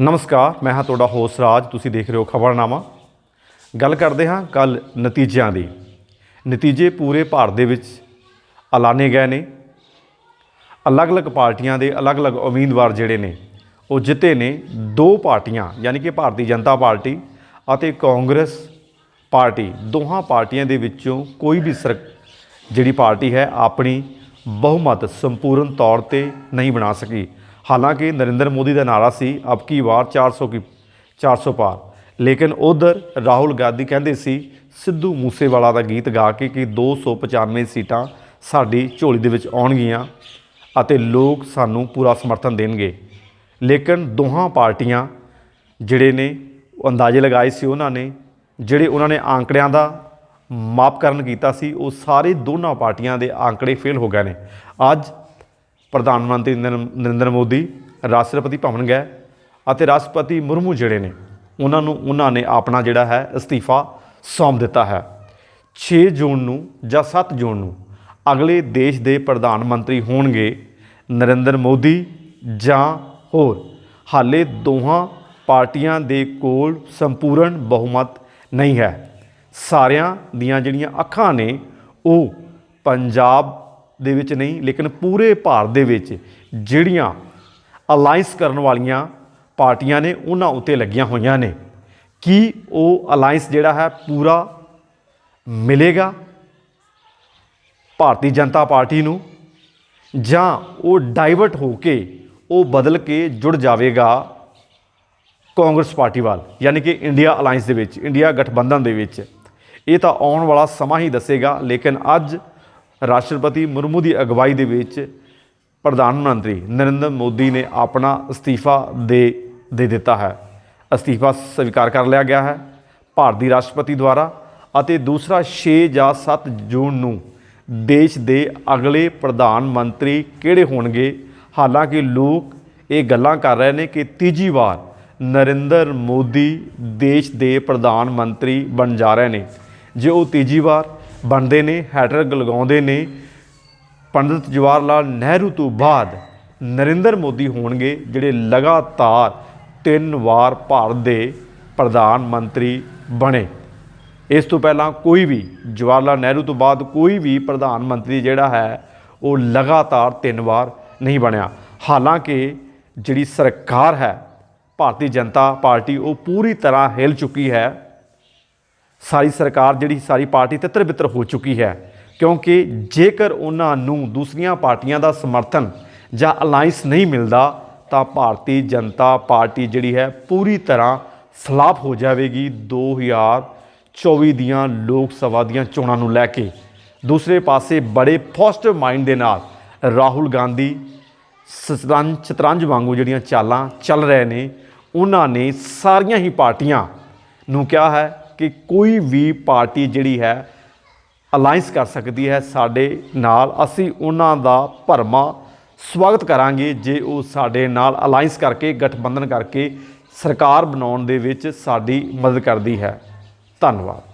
ਨਮਸਕਾਰ, ਮੈਂ ਹਾਂ ਤੁਹਾਡਾ ਹੋਸਟ ਰਾਜ, ਤੁਸੀਂ ਦੇਖ ਰਹੇ ਹੋ ਖਬਰਨਾਮਾ। ਗੱਲ ਕਰਦੇ ਹਾਂ ਕੱਲ ਨਤੀਜਿਆਂ ਦੀ। ਨਤੀਜੇ ਪੂਰੇ ਭਾਰਤ ਦੇ ਵਿੱਚ ਐਲਾਨੇ ਗਏ ਨੇ। ਅਲੱਗ-ਅਲੱਗ ਪਾਰਟੀਆਂ ਦੇ ਅਲੱਗ-ਅਲੱਗ ਉਮੀਦਵਾਰ ਜਿਹੜੇ ਨੇ, ਉਹ ਜਿੱਤੇ ਨੇ ਦੋ ਪਾਰਟੀਆਂ, ਯਾਨੀ ਕਿ ਭਾਰਤੀ ਜਨਤਾ ਪਾਰਟੀ ਅਤੇ ਕਾਂਗਰਸ ਪਾਰਟੀ। ਦੋਹਾਂ ਪਾਰਟੀਆਂ ਦੇ ਵਿੱਚੋਂ ਕੋਈ ਵੀ ਸਰ, ਜਿਹੜੀ ਪਾਰਟੀ ਹੈ, ਆਪਣੀ ਬਹੁਮਤ ਸੰਪੂਰਨ ਤੌਰ ਤੇ ਨਹੀਂ ਬਣਾ ਸਕੀ। ਹਾਲਾਂਕਿ ਨਰਿੰਦਰ ਮੋਦੀ ਦਾ ਨਾਰਾ ਸੀ, ਅਬ ਕੀ ਵਾਰ 400 ਕੀ 400 ਪਾਰ। ਲੇਕਿਨ ਉਧਰ ਰਾਹੁਲ ਗਾਂਧੀ ਕਹਿੰਦੇ ਸੀ, ਸਿੱਧੂ ਮੂਸੇਵਾਲਾ ਦਾ ਗੀਤ ਗਾ ਕੇ ਕਿ 295 ਸੀਟਾਂ ਸਾਡੀ ਝੋਲੀ ਦੇ ਵਿੱਚ ਆਉਣਗੀਆਂ ਅਤੇ ਲੋਕ ਸਾਨੂੰ ਪੂਰਾ ਸਮਰਥਨ ਦੇਣਗੇ। ਲੇਕਿਨ ਦੋਹਾਂ ਪਾਰਟੀਆਂ ਜਿਹੜੇ ਨੇ, ਉਹ ਅੰਦਾਜ਼ੇ ਲਗਾਏ ਸੀ ਉਹਨਾਂ ਨੇ, ਜਿਹੜੇ ਉਹਨਾਂ ਨੇ ਆંકੜਿਆਂ ਦਾ ਮਾਪਕਰਨ ਕੀਤਾ ਸੀ, ਉਹ ਸਾਰੇ ਦੋਨਾਂ ਪਾਰਟੀਆਂ ਦੇ ਆંકੜੇ ਫੇਲ ਹੋ ਗਏ ਨੇ। ਅੱਜ ਪ੍ਰਧਾਨ ਮੰਤਰੀ ਨਰਿੰ- ਨਰਿੰਦਰ ਮੋਦੀ, ਰਾਸ਼ਟਰਪਤੀ ਭਵਨ ਗਏ ਅਤੇ ਰਾਸ਼ਟਰਪਤੀ ਮੁਰਮੂ ਜਿਹੜੇ ਨੇ, ਉਹਨਾਂ ਨੂੰ, ਉਹਨਾਂ ਨੇ ਆਪਣਾ ਜਿਹੜਾ ਹੈ ਅਸਤੀਫਾ ਸੌਂਪ ਦਿੱਤਾ ਹੈ। 6 ਜੂਨ ਨੂੰ ਜਾਂ 7 ਜੂਨ ਨੂੰ ਅਗਲੇ ਦੇਸ਼ ਦੇ ਪ੍ਰਧਾਨ ਮੰਤਰੀ ਹੋਣਗੇ ਨਰਿੰਦਰ ਮੋਦੀ ਜਾਂ ਹੋਰ। ਹਾਲੇ ਦੋਹਾਂ ਪਾਰਟੀਆਂ ਦੇ ਕੋਲ ਸੰਪੂਰਨ ਬਹੁਮਤ ਨਹੀਂ ਹੈ। ਸਾਰਿਆਂ ਦੀਆਂ ਜਿਹੜੀਆਂ ਅੱਖਾਂ ਨੇ, ਉਹ ਪੰਜਾਬ ਦੇ ਵਿੱਚ ਨਹੀਂ, ਲੇਕਿਨ ਪੂਰੇ ਭਾਰਤ ਦੇ ਵਿੱਚ ਜਿਹੜੀਆਂ ਅਲਾਈਅੰਸ ਕਰਨ ਵਾਲੀਆਂ ਪਾਰਟੀਆਂ ਨੇ, ਉਹਨਾਂ ਉੱਤੇ ਲੱਗੀਆਂ ਹੋਈਆਂ ਨੇ। ਕੀ ਉਹ ਅਲਾਈਅੰਸ ਜਿਹੜਾ ਹੈ ਪੂਰਾ ਮਿਲੇਗਾ ਭਾਰਤੀ ਜਨਤਾ ਪਾਰਟੀ ਨੂੰ? ਜਾਂ ਉਹ ਡਾਈਵਰਟ ਹੋ ਕੇ ਉਹ ਬਦਲ ਕੇ ਜੁੜ ਜਾਵੇਗਾ ਕਾਂਗਰਸ ਪਾਰਟੀ ਵੱਲ? ਯਾਨੀ ਕਿ ਇੰਡੀਆ ਅਲਾਈਅੰਸ ਦੇ ਵਿੱਚ, ਇੰਡੀਆ ਗਠਬੰਧਨ ਦੇ ਵਿੱਚ। ਇਹ ਤਾਂ ਆਉਣ ਵਾਲਾ ਸਮਾਂ ਹੀ ਦੱਸੇਗਾ, ਲੇਕਿਨ ਅੱਜ ਰਾਸ਼ਟਰਪਤੀ ਮੁਰਮੂ ਦੀ ਅਗਵਾਈ ਦੇ ਵਿੱਚ ਪ੍ਰਧਾਨ ਮੰਤਰੀ ਨਰਿੰਦਰ ਮੋਦੀ ਨੇ ਆਪਣਾ ਅਸਤੀਫਾ ਦੇ ਦੇ ਦਿੱਤਾ ਹੈ। ਅਸਤੀਫਾ ਸਵੀਕਾਰ ਕਰ ਲਿਆ ਗਿਆ ਹੈ ਭਾਰਤੀ ਰਾਸ਼ਟਰਪਤੀ ਦੁਆਰਾ ਅਤੇ ਦੂਸਰਾ 6 ਜਾਂ 7 ਜੂਨ ਨੂੰ ਦੇਸ਼ ਦੇ ਅਗਲੇ ਪ੍ਰਧਾਨ ਮੰਤਰੀ ਕਿਹੜੇ ਹੋਣਗੇ? ਹਾਲਾਂਕਿ ਲੋਕ ਇਹ ਗੱਲਾਂ ਕਰ ਰਹੇ ਨੇ ਕਿ ਤੀਜੀ ਵਾਰ ਨਰਿੰਦਰ ਮੋਦੀ ਦੇਸ਼ ਦੇ ਪ੍ਰਧਾਨ ਮੰਤਰੀ ਬਣ ਜਾ ਰਹੇ ਨੇ। ਜੇ ਉਹ ਤੀਜੀ ਵਾਰ ਬਣਦੇ ਨੇ ਹੈਟ੍ਰਿਕ ਲਗਾਉਂਦੇ ਨੇ। ਪੰਡਿਤ ਜਵਾਹਰ ਲਾਲ ਨਹਿਰੂ ਤੋਂ ਬਾਅਦ ਨਰਿੰਦਰ ਮੋਦੀ ਹੋਣਗੇ, ਜਿਹੜੇ ਲਗਾਤਾਰ ਤਿੰਨ ਵਾਰ ਭਾਰਤ ਦੇ ਪ੍ਰਧਾਨ ਮੰਤਰੀ ਬਣੇ। ਇਸ ਤੋਂ ਪਹਿਲਾਂ ਕੋਈ ਵੀ ਜਵਾਹਰ ਲਾਲ ਨਹਿਰੂ ਤੋਂ ਬਾਅਦ ਕੋਈ ਵੀ ਪ੍ਰਧਾਨ ਮੰਤਰੀ ਜਿਹੜਾ ਹੈ, ਉਹ ਲਗਾਤਾਰ ਤਿੰਨ ਵਾਰ ਨਹੀਂ ਬਣਿਆ। ਹਾਲਾਂਕਿ ਜਿਹੜੀ ਸਰਕਾਰ ਹੈ, ਭਾਰਤੀ ਜਨਤਾ ਪਾਰਟੀ, ਉਹ ਪੂਰੀ ਤਰ੍ਹਾਂ ਹਿਲ ਚੁੱਕੀ ਹੈ। ਸਾਰੀ ਸਰਕਾਰ ਜਿਹੜੀ ਸਾਰੀ ਪਾਰਟੀ ਤਿੱਤਰ ਬਿੱਤਰ ਹੋ ਚੁੱਕੀ ਹੈ, ਕਿਉਂਕਿ ਜੇਕਰ ਉਹਨਾਂ ਨੂੰ ਦੂਸਰੀਆਂ ਪਾਰਟੀਆਂ ਦਾ ਸਮਰਥਨ ਜਾਂ ਅਲਾਈਅੰਸ ਨਹੀਂ ਮਿਲਦਾ, ਤਾਂ ਭਾਰਤੀ ਜਨਤਾ ਪਾਰਟੀ ਜਿਹੜੀ ਹੈ ਪੂਰੀ ਤਰ੍ਹਾਂ ਸਲਾਪ ਹੋ ਜਾਵੇਗੀ 2024 ਦੀਆਂ ਲੋਕ ਸਭਾ ਦੀਆਂ ਚੋਣਾਂ ਨੂੰ ਲੈ ਕੇ। ਦੂਸਰੇ ਪਾਸੇ ਬੜੇ ਪੋਜ਼ਿਟਿਵ ਮਾਈਂਡ ਦੇ ਨਾਲ ਰਾਹੁਲ ਗਾਂਧੀ ਸ਼ਤਰੰਜ ਚਤਰੰਜ ਵਾਂਗੂ ਜਿਹੜੀਆਂ ਚਾਲਾਂ ਚੱਲ ਰਹੇ ਨੇ, ਉਹਨਾਂ ਨੇ ਸਾਰੀਆਂ ਹੀ ਪਾਰਟੀਆਂ ਨੂੰ ਕਿਹਾ ਹੈ ਕਿ ਕੋਈ ਵੀ ਪਾਰਟੀ ਜਿਹੜੀ ਹੈ ਅਲਾਈਅੰਸ ਕਰ ਸਕਦੀ ਹੈ ਸਾਡੇ ਨਾਲ। ਅਸੀਂ ਉਹਨਾਂ ਦਾ ਭਰਮਾ ਸਵਾਗਤ ਕਰਾਂਗੇ ਜੇ ਉਹ ਸਾਡੇ ਨਾਲ ਅਲਾਈਅੰਸ ਕਰਕੇ, ਗਠਬੰਧਨ ਕਰਕੇ ਸਰਕਾਰ ਬਣਾਉਣ ਦੇ ਵਿੱਚ ਸਾਡੀ ਮਦਦ ਕਰਦੀ ਹੈ। ਧੰਨਵਾਦ।